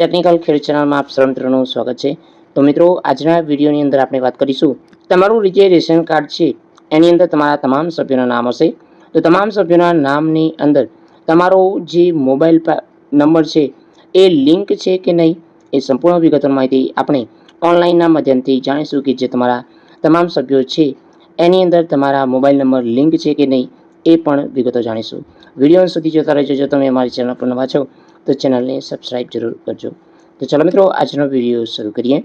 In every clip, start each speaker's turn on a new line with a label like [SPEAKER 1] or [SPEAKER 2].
[SPEAKER 1] Technical ખેડૂત ચેનલમાં આપ સર્વ મિત્રોનું સ્વાગત છે. તો મિત્રો, આજના વિડીયોની અંદર આપણે વાત કરીશું તમારું જે રેશન કાર્ડ છે, એની અંદર તમારા તમામ સભ્યોના નામ હશે. તો તમામ સભ્યોના નામની અંદર તમારો જે મોબાઈલ નંબર છે, એ લિંક છે કે નહીં, એ સંપૂર્ણ વિગતોની માહિતી આપણે ઓનલાઈનના માધ્યમથી જાણીશું કે જે તમારા તમામ સભ્યો છે, એની અંદર તમારા મોબાઈલ નંબર લિંક છે કે નહીં એ પણ વિગતો જાણીશું. વીડિયો સુધી જોતા રહેજો. જો તમે અમારી ચેનલ પર નવા છો, તો ચેનલને સબસ્ક્રાઇબ જરૂર કરજો. તો ચાલો મિત્રો, આજનો વીડિયો શરૂ કરીએ.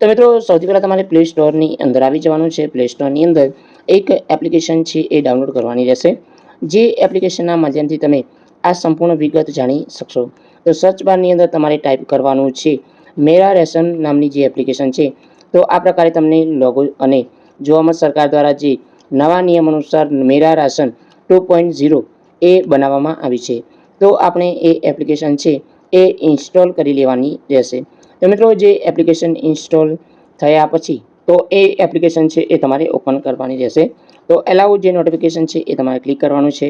[SPEAKER 1] તો મિત્રો, સૌથી પહેલાં તમારે પ્લે સ્ટોરની અંદર આવી જવાનું છે. પ્લે સ્ટોરની અંદર એક એપ્લિકેશન છે, એ ડાઉનલોડ કરવાની રહેશે. જે એપ્લિકેશનના માધ્યમથી તમે આ સંપૂર્ણ વિગત જાણી શકશો. તો સર્ચ બારની અંદર તમારે ટાઈપ કરવાનું છે, મેરા રેશન નામની જે એપ્લિકેશન છે. તો આ પ્રકારે તમને લોગો અને જોવામાં સરકાર દ્વારા જે નવા નિયમ અનુસાર Mera ration two point zero એ બનાવવામાં આવી છે. તો આપણે એ એપ્લિકેશન છે એ ઇન્સ્ટોલ કરી લેવાની રહેશે. તો મિત્રો જે એપ્લિકેશન ઇન્સ્ટોલ થયા પછી તો એ એપ્લિકેશન છે એ તમારે ઓપન કરવાની રહેશે. તો એલાઉ જે નોટિફિકેશન છે એ તમારે ક્લિક કરવાનું છે.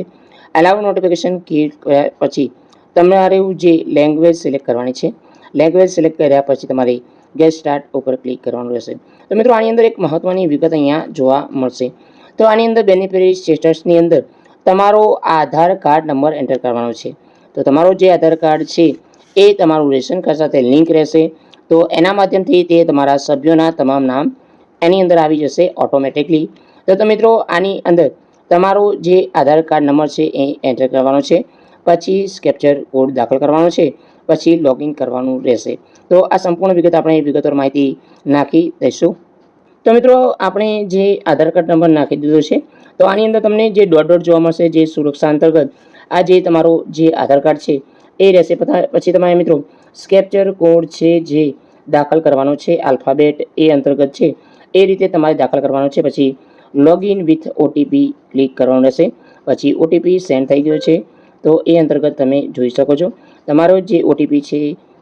[SPEAKER 1] એલાઉ નોટિફિકેશન ક્લિક કર્યા પછી તમારે જે લેંગ્વેજ સિલેક્ટ કરવાની છે લેંગ્વેજ સિલેક્ટ કર્યા પછી તમારે ગેટ સ્ટાર્ટ ઉપર ક્લિક કરવાનું રહેશે. તો મિત્રો આની અંદર એક મહત્ત્વની વિગત અહીંયા જોવા મળશે. તો આની અંદર બેનિફિટ સ્ટેટસની અંદર તમારો આધાર કાર્ડ નંબર એન્ટર કરવાનો છે. તો તમારો જે આધાર કાર્ડ છે, એ તમારું રેશન કાર્ડ સાથે લિંક રહેશે. તો એના માધ્યમથી તે તમારા સભ્યોના તમામ નામ એની અંદર આવી જશે ઓટોમેટિકલી. તો તમે મિત્રો, આની અંદર તમારો જે આધાર કાર્ડ નંબર છે, એ એન્ટર કરવાનો છે. પછી સ્કેપ્ચર કોડ દાખલ કરવાનો છે. પછી લોગિન કરવાનું રહેશે. તો આ સંપૂર્ણ વિગત આપણે વિગતવાર માહિતી નાખી દઈશું. તો મિત્રો, આપણે જે આધાર કાર્ડ નંબર નાખી દીધો છે, તો આની અંદર તમને જે ડોટ ડોટ જોવા મળશે, જે સુરક્ષા અંતર્ગત આ જે તમારો જે આધાર કાર્ડ છે, એ રહેશે. પછી તમારે મિત્રો સ્કેપ્ચર કોડ છે જે દાખલ કરવાનો છે આલ્ફાબેટ એ અંતર્ગત છે, એ રીતે તમારે દાખલ કરવાનો છે. પછી લોગિન વિથ ઓટીપી ક્લિક કરવાનું રહેશે. પછી ઓટીપી સેન્ડ થઈ ગયો છે, તો એ અંતર્ગત તમે જોઈ શકો છો. તમારો જે ઓટીપી છે,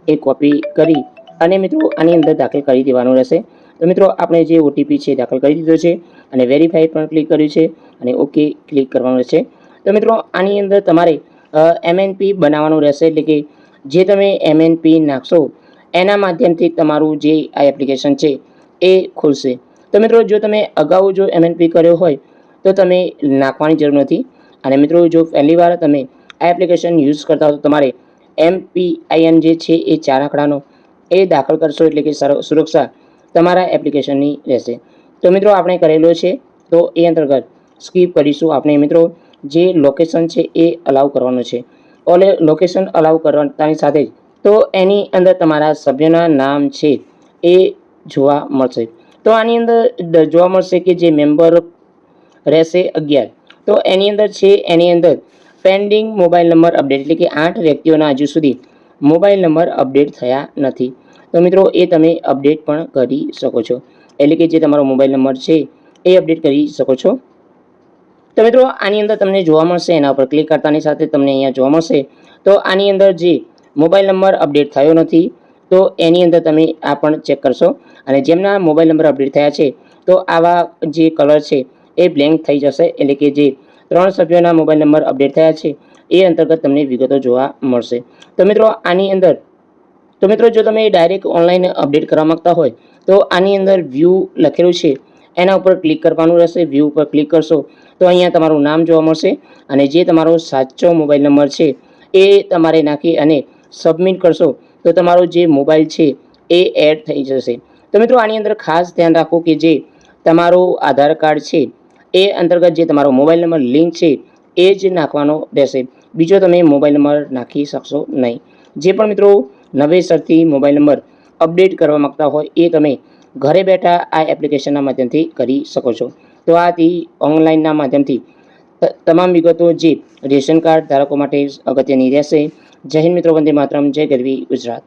[SPEAKER 1] એ કોપી કરી અને મિત્રો આની અંદર દાખલ કરી દેવાનું રહેશે. તો મિત્રો આપણે જે ઓટીપી છે દાખલ કરી દીધો છે અને વેરીફાઈ પણ ક્લિક કર્યું છે અને ઓકે ક્લિક કરવાનું રહેશે. તો મિત્રો આની અંદર તમારે એમએનપી બનાવવાનું રહેશે એટલે કે જે તમે એમએનપી નાખશો એના માધ્યમથી તમારું જે આ એપ્લિકેશન છે એ ખુલશે. તો મિત્રો જો તમે અગાઉ જો એમએનપી કર્યો હોય તો તમે નાખવાની જરૂર નથી. અને મિત્રો જો પહેલીવાર તમે આ એપ્લિકેશન યુઝ કરતા હો તો તમારે એમપીઆઈએન જે છે એ ચાર આંકડાનો એ દાખલ કરશો એટલે કે સર- સુરક્ષા તમારા એપ્લિકેશનની રહેશે. તો મિત્રો આપણે કરેલો છે, તો એ અંતર્ગત સ્કીપ કરીશું આપણે મિત્રો. જે લોકેશન છે એ અલાઉ કરવાનું છે. ઓલે લોકેશન અલાઉ કરવાની સાથે જ તો એની અંદર તમારા સભ્યના નામ છે એ જોવા મળશે. તો આની અંદર જોવા મળશે કે જે મેમ્બર રહેશે અગિયાર. તો એની અંદર છે, એની અંદર પેન્ડિંગ મોબાઈલ નંબર અપડેટ એટલે કે આઠ વ્યક્તિઓના હજુ સુધી મોબાઈલ નંબર અપડેટ થયા નથી. તો મિત્રો, એ તમે અપડેટ પણ કરી શકો છો. એટલે કે જે તમારો મોબાઈલ નંબર છે, એ અપડેટ કરી શકો છો. તો મિત્રો, આની અંદર તમને જોવા મળશે, એના ઉપર ક્લિક કરતાની સાથે તમને અહીંયા જોવા મળશે. તો આની અંદર જે મોબાઈલ નંબર અપડેટ થયો નથી, તો એની અંદર તમે આ પણ ચેક કરશો. અને જેમના મોબાઈલ નંબર અપડેટ થયા છે, તો આવા જે કલર છે, એ બ્લેન્ક થઈ જશે. એટલે કે જે ત્રણ સભ્યોના મોબાઈલ નંબર અપડેટ થયા છે, એ અંતર્ગત તમને વિગતો જોવા મળશે. તો મિત્રો, આની અંદર તો મિત્રો, જો તમે ડાયરેક્ટ ઓનલાઈન અપડેટ કરવા માંગતા હોય, તો આની અંદર વ્યૂ લખેલું છે. એના ઉપર ક્લિક કરવાનું રહેશે. વ્યૂ ઉપર ક્લિક કરશો, તો અહીંયા તમારું નામ જોવા મળશે અને જે તમારો સાચો મોબાઈલ નંબર છે, એ તમારે નાખી અને સબમિટ કરશો, તો તમારો જે મોબાઈલ છે, એ એડ થઈ જશે. તો મિત્રો, આની અંદર ખાસ ધ્યાન રાખો કે જે તમારો આધાર કાર્ડ છે, એ અંતર્ગત જે તમારો મોબાઈલ નંબર લિંક છે, એ જ નાખવાનો રહેશે. બીજો તમે મોબાઈલ નંબર નાખી શકશો નહીં. જે પણ મિત્રો નવેસરથી મોબાઈલ નંબર અપડેટ કરવા માગતા હોય એ તમે ઘરે બેઠા આ એપ્લિકેશનના માધ્યમથી કરી શકો છો. તો આથી ઓનલાઈનના માધ્યમથી. તમામ વિગતો જે રેશન કાર્ડ ધારકો માટે અગત્યની રહેશે. જય હિન્દ મિત્રો, વંદે માતરમ, જય ગરવી ગુજરાત.